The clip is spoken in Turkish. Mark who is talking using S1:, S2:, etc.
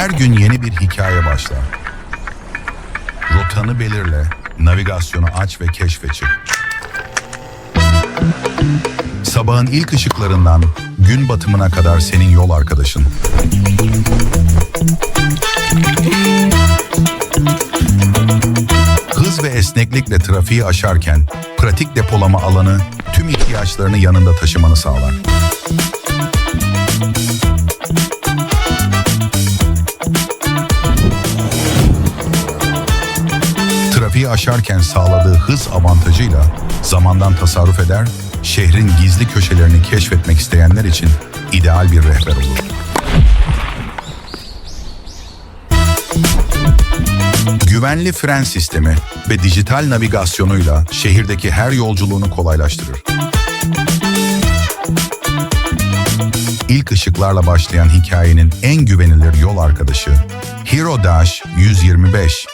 S1: Her gün yeni bir hikaye başlar. Rotanı belirle, navigasyonu aç ve keşfe çık. Sabahın ilk ışıklarından gün batımına kadar senin yol arkadaşın. Hız ve esneklikle trafiği aşarken pratik depolama alanı tüm ihtiyaçlarını yanında taşımanı sağlar. Trafiği aşarken sağladığı hız avantajıyla zamandan tasarruf eder, şehrin gizli köşelerini keşfetmek isteyenler için ideal bir rehber olur. Güvenli fren sistemi ve dijital navigasyonuyla şehirdeki her yolculuğunu kolaylaştırır. İlk ışıklarla başlayan hikayenin en güvenilir yol arkadaşı Hero Dash 125